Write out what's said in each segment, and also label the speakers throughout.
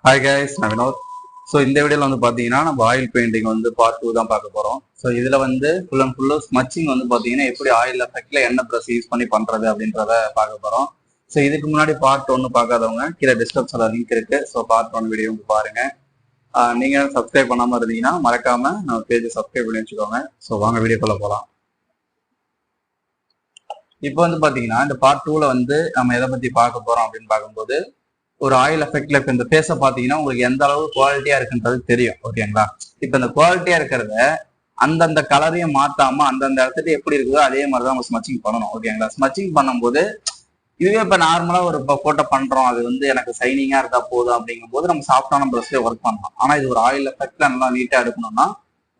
Speaker 1: Hi guys நான் Vinod. So இந்த வீடியோவில் வந்து பார்த்தீங்கன்னா நம்ம ஆயில் பெயிண்டிங் வந்து பார்ட் டூ தான் பார்க்க போகிறோம் ஸோ இதில் வந்து ஃபுல் அண்ட் ஃபுல்லு ஸ்மச்சிங் வந்து பார்த்தீங்கன்னா எப்படி ஆயில் எஃபெக்டில் என்ன ப்ரெஸ் யூஸ் பண்ணி பண்ணுறது அப்படின்றத பார்க்க போகிறோம் ஸோ இதுக்கு முன்னாடி பார்ட் ஒன்று பார்க்காதவங்க கீழே டிஸ்கிரிப்ஷனில் லிங்க் இருக்குது ஸோ பார்ட் ஒன் வீடியோ வந்து பாருங்கள் நீங்கள் சப்ஸ்கிரைப் பண்ணாமல் இருந்தீங்கன்னா மறக்காமல் நம்ம பேஜ் சப்ஸ்கிரைப் பண்ணி வச்சுக்கோங்க. ஸோ வாங்க வீடியோக்குள்ளே போகலாம் இப்போ வந்து பார்த்தீங்கன்னா இந்த பார்ட் டூவில் வந்து நம்ம எதை பற்றி பார்க்க போகிறோம் அப்படின்னு பார்க்கும்போது ஒரு ஆயில் எஃபெக்ட்ல இப்போ இந்த ஃபேஸை பார்த்தீங்கன்னா உங்களுக்கு எந்த அளவு குவாலிட்டியா இருக்குன்றது தெரியும். ஓகேங்களா இப்போ இந்த குவாலிட்டியா இருக்கிறத அந்தந்த கலரையும் மாத்தாம அந்தந்த இடத்துல எப்படி இருக்குதோ அதே மாதிரி தான் நம்ம ஸ்மச்சிங் பண்ணணும். ஓகேங்களா ஸ்மச்சிங் பண்ணும்போது இதுவே இப்போ நார்மலா ஒரு போட்டோ பண்றோம். அது வந்து எனக்கு சைனிங்கா இருந்தா போதும் அப்படிங்கும்போது நம்ம சாஃப்டான ப்ரஷ்லேயே ஒர்க் பண்ணலாம். ஆனா இது ஒரு ஆயில் எஃபெக்ட்ல நல்லா நீட்டா எடுக்கணும்னா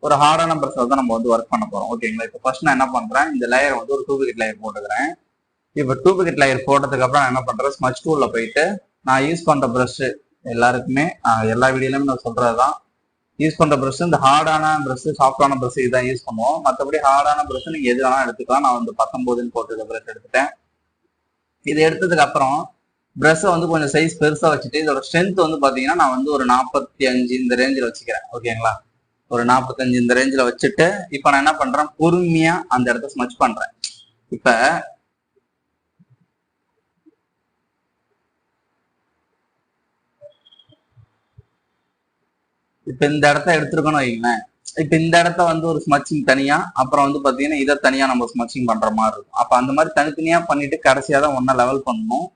Speaker 1: ஒரு ஹார்டான ப்ரஷ்ல தான் நம்ம வந்து ஒர்க் பண்ண போறோம். ஓகேங்களா இப்போ ஃபர்ஸ்ட் நான் என்ன பண்றேன்? இந்த லேயர் வந்து ஒரு டூபிகெட் லேயர் போட்டுக்கிறேன். இப்போ டூபிகெட் லேயர் போட்டதுக்கு அப்புறம் நான் என்ன பண்றேன்? ஸ்மச் டூல்ல போயிட்டு நான் யூஸ் பண்ற ப்ரஷ் எல்லாருக்குமே எல்லா வீடியோலையுமே நான் சொல்றதுதான். யூஸ் பண்ற ப்ரஷ் இந்த ஹார்டான ப்ரஷ் சாஃப்டான ப்ரஷ் இதுதான் யூஸ் பண்ணுவோம். மற்றபடி ஹார்டான ப்ரஷ் நீங்க எது வேணாலும் எடுத்துக்கலாம். நான் வந்து பத்தொன்பதுன்னு போட்டு ப்ரஷ் எடுத்துட்டேன். இது எடுத்ததுக்கு அப்புறம் ப்ரஷ்ஷை வந்து கொஞ்சம் சைஸ் பெருசா வச்சுட்டு இதோட ஸ்ட்ரென்த் வந்து பாத்தீங்கன்னா நான் வந்து ஒரு நாற்பத்தி அஞ்சு இந்த ரேஞ்சில் வச்சுக்கிறேன். ஓகேங்களா ஒரு நாற்பத்தஞ்சு இந்த ரேஞ்சில் வச்சுட்டு இப்போ நான் என்ன பண்ணுறேன் பொறுமையாக அந்த இடத்த ஸ்மச் பண்ணுறேன் இப்போ இப்ப இந்த இடத்த எடுத்துருக்கோம்னு வைங்களேன். இப்ப இந்த இடத்த வந்து ஒரு ஸ்மச்சிங் தனியா அப்புறம் வந்து பாத்தீங்கன்னா இதை தனியா நம்ம ஸ்மச்சிங் பண்ற மாதிரி இருக்கும். அப்ப அந்த மாதிரி தனித்தனியா பண்ணிட்டு கடைசியா தான் ஒன்னா லெவல் பண்ணணும்.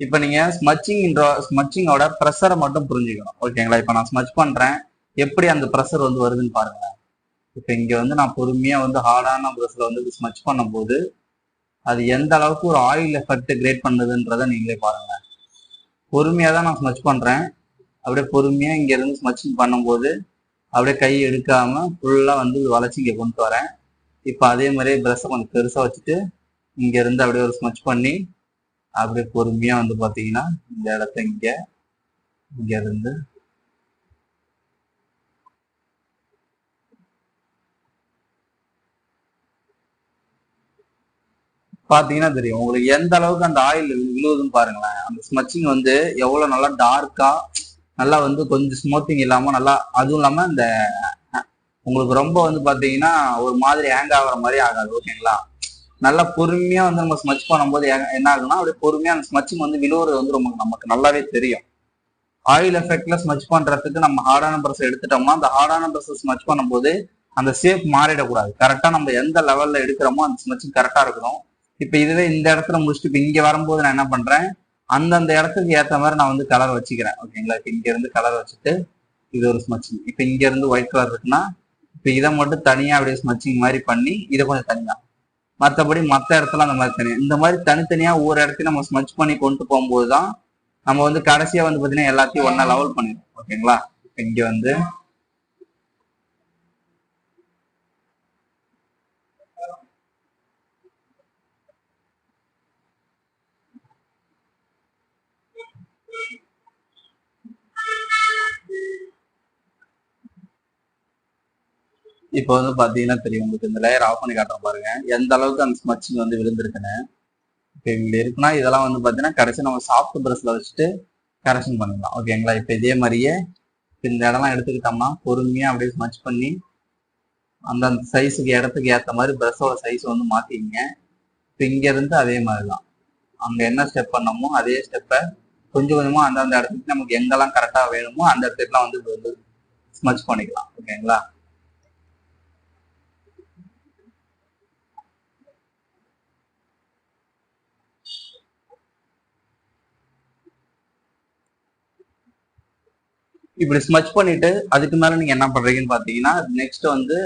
Speaker 1: இப்ப நீங்க ஸ்மச்சிங் ஸ்மச்சிங்கோட ப்ரெஷரை மட்டும் புரிஞ்சுக்கணும். ஓகேங்களா இப்ப நான் ஸ்மச் பண்றேன். எப்படி அந்த ப்ரெஷர் வந்து வருதுன்னு பாருங்க இப்ப இங்க வந்து நான் பொறுமையா வந்து ஹார்டான ப்ரெஷர் வந்து ஸ்மச் பண்ணும்போது அது எந்த அளவுக்கு ஒரு ஆயில் எஃபெக்ட் கிரியேட் பண்ணுதுன்றதை நீங்களே பாருங்க பொறுமையா தான் நான் ஸ்மச் பண்றேன். அப்படியே பொறுமையா இங்க இருந்து ஸ்மச்சிங் பண்ணும்போது அப்படியே கை எடுக்காம ஃபுல்லா வந்து வளைச்சு இங்க கொண்டு வரேன். இப்போ அதே மாதிரியே ப்ரெஷ்ஷை கொஞ்சம் பெருசா வச்சுட்டு இங்க இருந்து அப்படியே ஒரு ஸ்மச் பண்ணி அப்படியே பொறுமையா வந்து பாத்தீங்கன்னா இந்த இடத்த இங்க இங்க இருந்து பாத்தீங்கன்னா தெரியும். உங்களுக்கு எந்த அளவுக்கு அந்த ஆயில் விழுவுதுன்னு பாருங்களேன். அந்த ஸ்மச்சிங் வந்து எவ்வளவு நல்லா டார்க்கா நல்லா வந்து கொஞ்சம் ஸ்மூத்திங் இல்லாமல் நல்லா அதுவும் இல்லாமல் இந்த உங்களுக்கு ரொம்ப வந்து பார்த்தீங்கன்னா ஒரு மாதிரி ஹேங் ஆகுற மாதிரி ஆகாது ஓகேங்களா நல்லா பொறுமையாக வந்து நம்ம ஸ்மச் பண்ணும்போது என்ன ஆகுதுன்னா அப்படியே பொறுமையாக அந்த ஸ்மச்சிங் வந்து விழுவுறது வந்து ரொம்ப நமக்கு நல்லாவே தெரியும். ஆயில் எஃபெக்ட்ல ஸ்மச் பண்ணுறதுக்கு நம்ம ஹார்டான ப்ரெஸ் எடுத்துட்டோம்னா அந்த ஹார்டான ப்ரெஸ் ஸ்மச் பண்ணும்போது அந்த ஷேப் மாறிடக்கூடாது. கரெக்டாக நம்ம எந்த லெவலில் எடுக்கிறோமோ அந்த ஸ்மச்சிங் கரெக்டாக இருக்கணும். இப்போ இதுவே இந்த இடத்துல முடிச்சுட்டு இப்போ இங்கே வரும்போது நான் என்ன பண்ணுறேன் அந்தந்த இடத்துக்கு ஏற்ற மாதிரி நான் வந்து கலர் வச்சுக்கிறேன். ஓகேங்களா இப்போ இங்க இருந்து கலர் வச்சுட்டு இது ஒரு ஸ்மச்சிங் இப்போ இங்க இருந்து ஒயிட் கலர் இருக்குன்னா இப்போ இதை மட்டும் தனியா அப்படியே ஸ்மச்சிங் மாதிரி பண்ணி இதை கொஞ்சம் தனியா மற்றபடி மற்ற இடத்துல அந்த மாதிரி தனியா இந்த மாதிரி தனித்தனியா ஒவ்வொரு இடத்தையும் நம்ம ஸ்மச் பண்ணி கொண்டு போகும்போது தான் நம்ம வந்து கடைசியா வந்து பார்த்தீங்கன்னா எல்லாத்தையும் ஒன்றா லெவல் பண்ணிடுவோம். ஓகேங்களா இப்போ இங்க வந்து இப்போ வந்து பாத்தீங்கன்னா தெரியும் உங்களுக்கு இந்த லேயர் ஆஃப் பண்ணி காட்டுறேன் பாருங்க. எந்த அளவுக்கு அந்த ஸ்மச்சிங் வந்து விழுந்திருக்குன்னு. இப்போ இங்க இருக்குன்னா இதெல்லாம் வந்து பாத்தீங்கன்னா கடைசி நம்ம சாஃப்ட் பிரஷ்ல வச்சுட்டு கரெக்ஷன் பண்ணிடலாம் ஓகேங்களா இப்போ இதே மாதிரியே இந்த இடம்லாம் எடுத்துக்கிட்டோம்னா பொறுமையா அப்படியே ஸ்மச் பண்ணி அந்தந்த சைஸுக்கு இடத்துக்கு ஏத்த மாதிரி ப்ரஷோட சைஸ் வந்து மாத்திக்கிங்க. இப்போ இங்க இருந்து அதே மாதிரி தான் அங்க என்ன ஸ்டெப் பண்ணமோ அதே ஸ்டெப்பை கொஞ்சம் கொஞ்சமா அந்தந்த இடத்துக்கு நமக்கு எங்கெல்லாம் கரெக்டா வேணுமோ அந்த இடத்துக்குலாம் வந்து வந்து ஸ்மச் பண்ணிக்கலாம். ஓகேங்களா இப்படி ஸ்மச் பண்ணிட்டு அதுக்கு மேல நீங்க என்ன பண்றீங்கன்னு பாத்தீங்கன்னா நெக்ஸ்ட் வந்து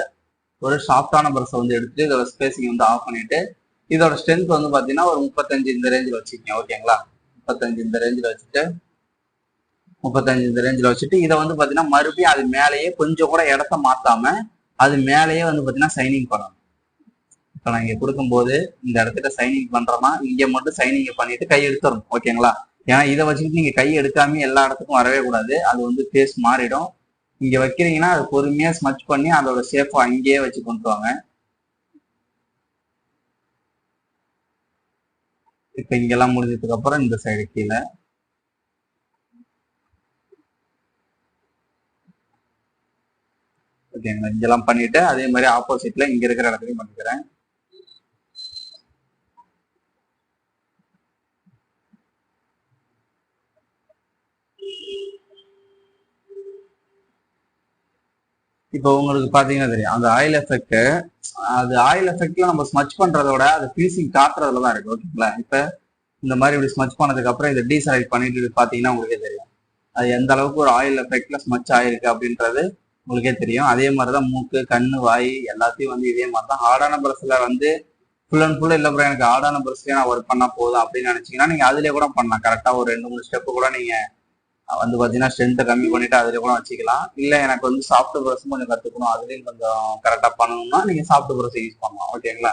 Speaker 1: ஒரு சாஃப்டான ப்ரஷ் வந்து எடுத்துட்டு இதோட ஸ்பேசிங் வந்து ஆஃப் பண்ணிட்டு இதோட ஸ்ட்ரென்த் வந்து பாத்தீங்கன்னா ஒரு முப்பத்தஞ்சு இந்த ரேஞ்சில் வச்சுக்கோங்க ஓகேங்களா முப்பத்தஞ்சு இந்த ரேஞ்சில் வச்சுட்டு முப்பத்தஞ்சு இந்த ரேஞ்சில் வச்சுட்டு இதை வந்து பாத்தீங்கன்னா மறுபடியும் அது மேலேயே கொஞ்சம் கூட இடத்த மாத்தாம அது மேலேயே வந்து பாத்தீங்கன்னா சைனிங் பண்ணணும். இப்போ நான் இங்க கொடுக்கும்போது இந்த இடத்துல சைனிங் பண்றோம்னா இங்க மட்டும் சைனிங் பண்ணிட்டு கை எடுத்துடணும் ஓகேங்களா ஏன்னா இதை வச்சுக்கிட்டு நீங்கள் கை எடுக்காம எல்லா இடத்துக்கும் வரவே கூடாது. அது வந்து ஃபேஸ் மாறிடும். இங்கே வைக்கிறீங்கன்னா அது பொறுமையாக ஸ்மச் பண்ணி அதோட சேஃபை அங்கேயே வச்சு கொண்டு வாங்க இப்போ இங்கெல்லாம் முடிஞ்சதுக்கு அப்புறம் இந்த சைடு கீழே. ஓகேங்களா? இங்கெல்லாம் பண்ணிட்டு அதே மாதிரி ஆப்போசிட்ல இங்க இருக்கிற இடத்துலையும் பண்ணிக்கிறேன். இப்போ உங்களுக்கு பாத்தீங்கன்னா தெரியும். அந்த ஆயில் எஃபெக்ட் அது ஆயில் எஃபெக்ட்ல நம்ம ஸ்மச் பண்றத விட அது ஃபினிஷிங் காட்டுறதுல தான் இருக்கு. ஓகேங்களா இப்ப இந்த மாதிரி இப்படி ஸ்மச் பண்ணதுக்கு அப்புறம் இதை டீசலைட் பண்ணிட்டு பாத்தீங்கன்னா உங்களுக்கே தெரியும். அது எந்த அளவுக்கு ஒரு ஆயில் எஃபெக்ட்ல ஸ்மச் ஆயிருக்கு அப்படின்றது உங்களுக்கே தெரியும். அதே மாதிரிதான் மூக்கு கண்ணு வாய் எல்லாத்தையும் வந்து இதே மாதிரி தான் ஹார்டான பிரஸ்ல வந்து ஃபுல் அண்ட் ஃபுல் இல்லை ப்ரோ எனக்கு ஹார்டான பிரஸ்லயே நான் ஒர்க் பண்ணா போதும் அப்படின்னு நினைச்சீங்கன்னா நீங்க அதுலேயே கூட பண்ணலாம். கரெக்டாக ஒரு ரெண்டு மூணு ஸ்டெப்பு கூட நீங்கள் வந்து பார்த்தீங்கன்னா ஸ்ட்ரென்த்தை கம்மி பண்ணிவிட்டு அதில் கூட வச்சுக்கலாம். இல்லை எனக்கு வந்து சாஃப்ட் ப்ரெஸ்ஸும் கொஞ்சம் கற்றுக்கணும் அதுலேயும் கொஞ்சம் கரெக்டாக பண்ணணும்னா நீங்கள் சாஃப்ட் ப்ரஷ் யூஸ் பண்ணலாம். ஓகேங்களா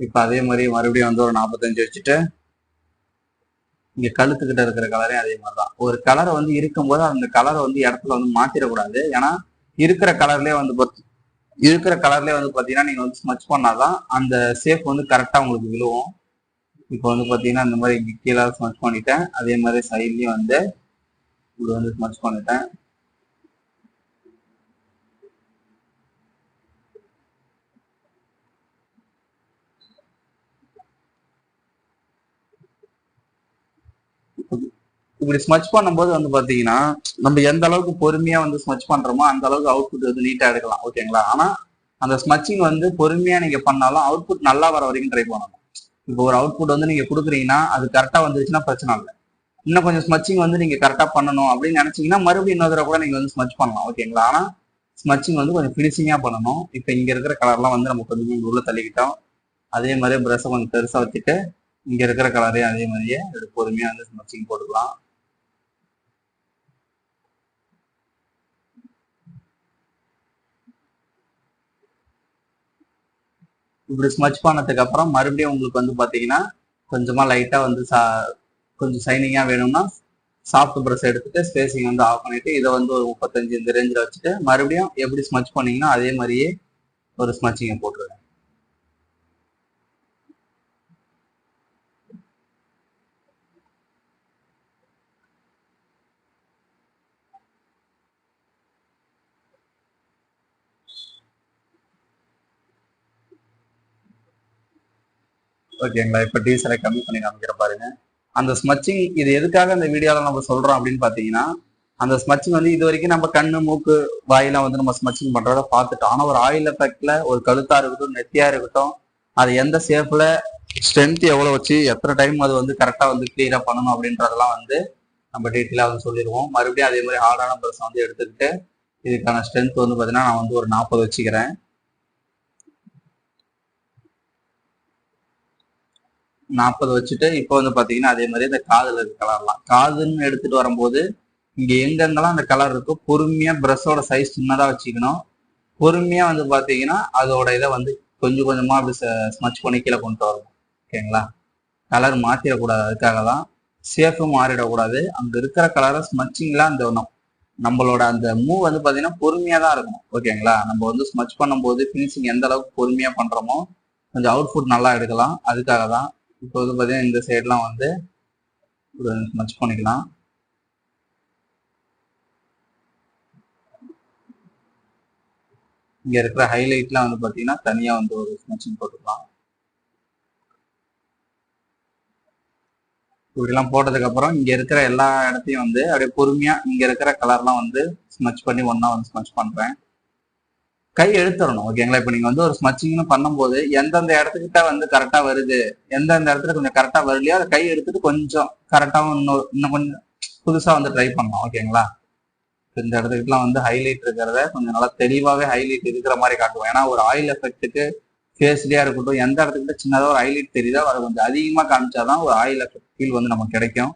Speaker 1: இப்போ அதே மாதிரி மறுபடியும் வந்து ஒரு நாற்பத்தஞ்சு வச்சுட்டு இங்கே கழுத்துக்கிட்ட இருக்கிற கலரே அதே மாதிரி தான் ஒரு கலரை வந்து இருக்கும்போது அந்த கலரை வந்து இடத்துல வந்து மாற்றிடக்கூடாது ஏன்னா இருக்கிற கலர்லேயே வந்து பார்த்து இருக்கிற கலர்லேயே வந்து பார்த்தீங்கன்னா நீங்கள் வந்து ஸ்மச் பண்ணாதான் அந்த சேஃப் வந்து கரெக்டாக உங்களுக்கு விழுவும். இப்போ வந்து பார்த்தீங்கன்னா இந்த மாதிரி கீழே ஸ்மச் பண்ணிட்டேன். அதே மாதிரி சைட்லேயும் வந்து இப்படி வந்து ஸ்மச் பண்ணிட்டேன். இப்படி ஸ்மச் பண்ணும்போது வந்து பாத்தீங்கன்னா நம்ம எந்த அளவுக்கு பொறுமையா வந்து ஸ்மச் பண்றோமோ அந்த அளவுக்கு அவுட்புட் வந்து நீட்டா எடுக்கலாம். ஓகேங்களா ஆனா அந்த ஸ்மச்சிங் வந்து பொறுமையா நீங்க பண்ணாலும் அவுட்புட் நல்லா வர வரைக்கும் ட்ரை பண்ணணும். இப்போ ஒரு அவுட்புட் வந்து நீங்க கொடுக்குறீங்கன்னா அது கரெக்டா வந்துருச்சுன்னா பிரச்சனை இல்லை. இன்னும் கொஞ்சம் ஸ்மச்சிங் வந்து நீங்க கரெக்டா பண்ணணும் அப்படின்னு நினைச்சீங்கன்னா மறுபடியும் இன்னொரு தடவை கூட நீங்க வந்து ஸ்மச் பண்ணலாம் ஓகேங்களா ஆனா ஸ்மச்சிங் வந்து கொஞ்சம் ஃபினிஷிங்கா பண்ணணும். இப்போ இங்க இருக்கிற கலர்லாம் வந்து நம்ம கொஞ்சம் உள்ள தள்ளிக்கிட்டோம். அதே மாதிரி பிரஷை கொஞ்சம் பெருசா வச்சுட்டு இங்க இருக்கிற கலரையும் அதே மாதிரியே பொறுமையா வந்து ஸ்மச்சிங் போட்டுக்கலாம். இப்படி ஸ்மச் பண்ணதுக்கு அப்புறம் மறுபடியும் உங்களுக்கு வந்து பாத்தீங்கன்னா கொஞ்சமா லைட்டா வந்து சா- கொஞ்சம் சைனிங்கா வேணும்னா சாஃப்ட் ப்ரஷ் எடுத்துட்டு ஸ்பேசிங் வந்து ஆஃப் பண்ணிட்டு இதை வந்து ஒரு முப்பத்தஞ்சு இந்த ரேஞ்சில் வச்சுட்டு மறுபடியும் எப்படி ஸ்மச் பண்ணீங்கன்னா அதே மாதிரியே ஒரு ஸ்மச்சிங்கை போட்டுருங்க. ஓகேங்களா இப்போ டீசலை கம்மி பண்ணி காமிக்கிற பாருங்க. அந்த ஸ்மச்சிங் இது எதுக்காக அந்த வீடியோவில் நம்ம சொல்றோம் அப்படின்னு பார்த்தீங்கன்னா அந்த ஸ்மச்சிங் வந்து இது வரைக்கும் நம்ம கண்ணு மூக்கு வாயெல்லாம் வந்து நம்ம ஸ்மச்சிங் பண்ணுறத பார்த்துட்டோம். ஆனால் ஒரு ஆயில் எஃபெக்டில் ஒரு கழுத்தாக இருக்கட்டும் நெத்தியாக இருக்கட்டும் அது எந்த ஷேப்பில் ஸ்ட்ரென்த் எவ்வளோ வச்சு எத்தனை டைம் அது வந்து கரெக்டாக வந்து கிளியராக பண்ணணும் அப்படின்றதெல்லாம் வந்து நம்ம டீட்டெயிலாக வந்து சொல்லிடுவோம். மறுபடியும் அதே மாதிரி ஹார்டான பர்சன் வந்து எடுத்துக்கிட்டு இதுக்கான ஸ்ட்ரென்த் வந்து பார்த்தீங்கன்னா நான் வந்து ஒரு நாற்பது வச்சுக்கிறேன். நாற்பது வச்சுட்டு இப்போ வந்து பார்த்தீங்கன்னா அதே மாதிரி இந்த காதில் இருக்க கலர்லாம் காதுன்னு எடுத்துட்டு வரும்போது இங்கே எங்கெங்கெல்லாம் அந்த கலர் இருக்கோ பொறுமையாக ப்ரெஷ்ஷோட சைஸ் சின்னதாக வச்சுக்கணும். பொறுமையாக வந்து பார்த்தீங்கன்னா அதோட இதை வந்து கொஞ்சம் கொஞ்சமாக அப்படி ஸ்மச் பண்ணி கீழே கொண்டு வரணும். ஓகேங்களா கலர் மாற்றிடக்கூடாது அதுக்காக தான் சேஃபும் மாறிடக்கூடாது. அங்கே இருக்கிற கலரை ஸ்மச்சிங்லாம் அந்த ஒன்றும் நம்மளோட அந்த மூவ் வந்து பார்த்தீங்கன்னா பொறுமையாக தான் இருக்கணும். ஓகேங்களா நம்ம வந்து ஸ்மச் பண்ணும்போது ஃபினிஷிங் எந்த அளவுக்கு பொறுமையாக பண்ணுறோமோ கொஞ்சம் அவுட்புட் நல்லா எடுக்கலாம். அதுக்காக தான் இப்போ வந்து பார்த்தீங்கன்னா இந்த சைட்லாம் வந்து ஒரு ஸ்மச் பண்ணிக்கலாம். இங்கே இருக்கிற ஹைலைட்லாம் வந்து பார்த்தீங்கன்னா தனியாக வந்து ஒரு ஸ்மெச்சிங் போட்டுக்கலாம். இப்படிலாம் போட்டதுக்கப்புறம் இங்கே இருக்கிற எல்லா இடத்தையும் வந்து அப்படியே பொறுமையாக இங்கே இருக்கிற கலர்லாம் வந்து ஸ்மெச் பண்ணி ஒன்றா வந்து ஸ்மெச் பண்ணுறேன் கை எடுத்துடணும் ஓகேங்களா இப்போ நீங்க வந்து ஒரு ஸ்மச்சிங்னு பண்ணும்போது எந்தெந்த இடத்துக்கிட்ட வந்து கரெக்டா வருது எந்தெந்த இடத்துல கொஞ்சம் கரெக்டா வரலையோ அதை கை எடுத்துட்டு கொஞ்சம் கரெக்டாகவும் இன்னும் இன்னும் கொஞ்சம் புதுசா வந்து ட்ரை பண்ணலாம் ஓகேங்களா இந்த இடத்துக்குலாம் வந்து ஹைலைட் இருக்கிறத கொஞ்சம் நல்லா தெளிவாகவே ஹைலைட் இருக்கிற மாதிரி காட்டுவோம். ஏன்னா ஒரு ஆயில் எஃபெக்ட்டுக்கு ஃபேஸ்லியாக இருக்கட்டும் எந்த இடத்துக்கிட்ட சின்னதாக ஒரு ஹைலைட் தெரியுதோ அதை கொஞ்சம் அதிகமாக காமிச்சாதான் ஒரு ஆயில் எஃபெக்ட் ஃபீல் வந்து நமக்கு கிடைக்கும்.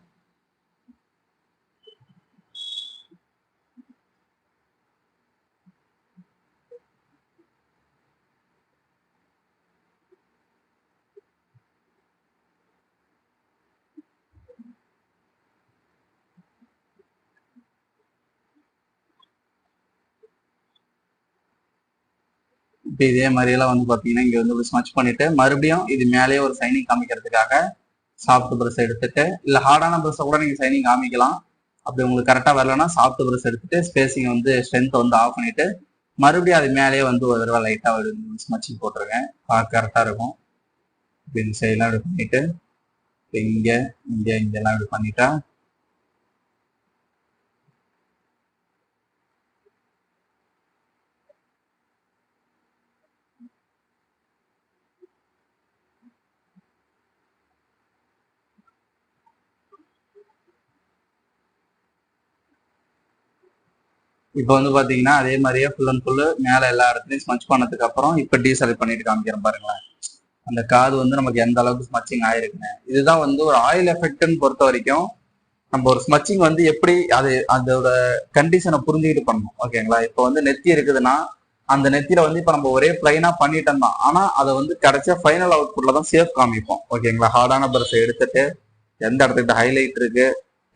Speaker 1: இப்போ இதே மாதிரியெல்லாம் வந்து பார்த்தீங்கன்னா இங்கே வந்து ஸ்மச் பண்ணிட்டு மறுபடியும் இது மேலேயே ஒரு சைனிங் காமிக்கிறதுக்காக சாஃப்ட் ப்ரெஸ் எடுத்துட்டு இல்லை ஹார்டான ப்ரெஸ்ஸை கூட நீங்கள் சைனிங் காமிக்கலாம். அப்படி உங்களுக்கு கரெக்டாக வரலன்னா சாஃப்ட் ப்ரஷ் எடுத்துட்டு ஸ்பேசிங் வந்து ஸ்ட்ரென்த் வந்து ஆஃப் பண்ணிட்டு மறுபடியும் அது மேலேயே வந்து ஒரு தடவை லைட்டாக ஸ்மச்சிங் போட்டிருக்கேன். பார்க்க கரெக்டாக இருக்கும். இப்போ இந்த சைடெலாம் இப்படி பண்ணிவிட்டு இங்கே இங்கே இங்கெல்லாம் இப்படி பண்ணிட்டா இப்போ வந்து பாத்தீங்கன்னா அதே மாதிரியே ஃபுல் அண்ட் ஃபுல்லு மேலே எல்லா இடத்துலையும் ஸ்மச் பண்ணதுக்கு அப்புறம் இப்போ டீசல் பண்ணிட்டு காமிக்கிறேன் பாருங்களேன். அந்த காது வந்து நமக்கு எந்த அளவுக்கு ஸ்மச்சிங் ஆயிருக்குங்க இதுதான் வந்து ஒரு ஆயில் எஃபெக்ட்னு பொறுத்த வரைக்கும் நம்ம ஒரு ஸ்மச்சிங் வந்து எப்படி அது அதோட கண்டிஷனை புரிஞ்சுக்கிட்டு பண்ணணும். ஓகேங்களா இப்போ வந்து நெத்தி இருக்குதுன்னா அந்த நெத்தியில வந்து இப்போ நம்ம ஒரே பிளைனா பண்ணிட்டோம் தான். ஆனா அதை வந்து கிடைச்ச ஃபைனல் அவுட்புட்ல தான் சேஃப் காமிப்போம். ஓகேங்களா ஹார்டான பிரஷை எடுத்துட்டு எந்த இடத்துக்கிட்ட ஹைலைட் இருக்கு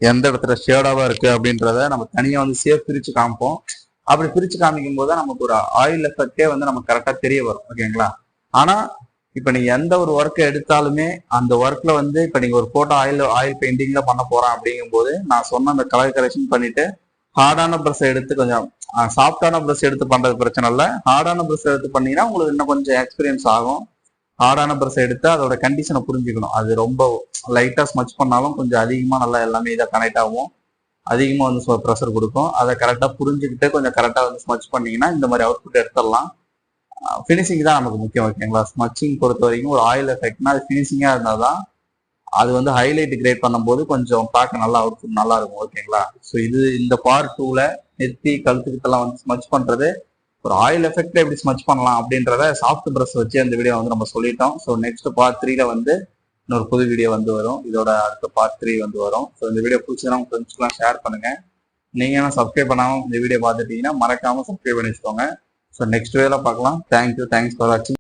Speaker 1: எந்த இடத்துல ஷேடாவா இருக்கு அப்படின்றத நம்ம தனியா வந்து சேஃப் பிரிச்சு காமிப்போம். அப்படி பிரிச்சு காமிக்கும் போது நமக்கு ஒரு ஆயில் எஃபெக்டே வந்து நமக்கு கரெக்டா தெரிய வரும். ஓகேங்களா ஆனா இப்ப நீங்க எந்த ஒரு ஒர்க்கை எடுத்தாலுமே அந்த ஒர்க்ல வந்து இப்ப நீங்க ஒரு போட்டோ ஆயில் ஆயில் பெயிண்டிங்ல பண்ண போறேன் அப்படிங்கும் போது நான் சொன்ன அந்த கலர் கரெக்ஷன் பண்ணிட்டு ஹார்டான ப்ரஷ் எடுத்து கொஞ்சம் சாஃப்டான ப்ரஷ் எடுத்து பண்றது பிரச்சனை இல்லை. ஹார்டான ப்ரஷ் எடுத்து பண்ணீங்கன்னா உங்களுக்கு இன்னும் கொஞ்சம் எக்ஸ்பீரியன்ஸ் ஆகும். ஹார்டான ப்ரஷ் எடுத்து அதோட கண்டிஷனை புரிஞ்சுக்கணும். அது ரொம்ப லைட்டாக ஸ்மச் பண்ணாலும் கொஞ்சம் அதிகமாக நல்லா எல்லாமே இதாக கனெக்ட் ஆகும். அதிகமாக வந்து ப்ரெஷர் கொடுக்கும். அதை கரெக்டாக புரிஞ்சுக்கிட்டு கொஞ்சம் கரெக்டாக வந்து ஸ்மச் பண்ணீங்கன்னா இந்த மாதிரி அவுட்புட் எடுத்துடலாம். ஃபினிஷிங் தான் நமக்கு முக்கியம் ஓகேங்களா ஸ்மச்சிங் பொறுத்த வரைக்கும் ஒரு ஆயில் எஃபெக்ட்னா அது ஃபினிஷிங்காக இருந்தால் தான் அது வந்து ஹைலைட் கிரேட் பண்ணும்போது கொஞ்சம் பார்க்க நல்லா அவுட்புட் நல்லா இருக்கும் ஓகேங்களா ஸோ இது இந்த பார்ட் டூவில் நெத்தி கழுத்துக்கிட்டலாம் வந்து ஸ்மச் பண்ணுறது ஒரு ஆயில் எஃபெக்ட்ல எப்படி ஸ்மச் பண்ணலாம் அப்படின்றத சாஃப்ட் ப்ரஷ் வச்சு அந்த வீடியோ வந்து நம்ம சொல்லிட்டோம். ஸோ நெக்ஸ்ட் பார்ட் த்ரீல வந்து இன்னொரு புது வீடியோ வந்து வரும். இதோட அடுத்த பார்ட் த்ரீ வந்து வரும். ஸோ இந்த வீடியோ பிடிச்சதுனா உங்க ஃப்ரெண்ட்ஸ்க்குலாம் ஷேர் பண்ணுங்க. நீங்க என்ன சப்ஸ்கிரைப் பண்ணாமல் இந்த வீடியோ பார்த்துட்டீங்கன்னா மறக்காம சப்ஸ்கிரைப் பண்ணி வச்சுக்கோங்க ஸோ நெக்ஸ்ட் வேலை பார்க்கலாம். தேங்க்யூ தேங்க்ஸ் ஃபார் வாட்சிங்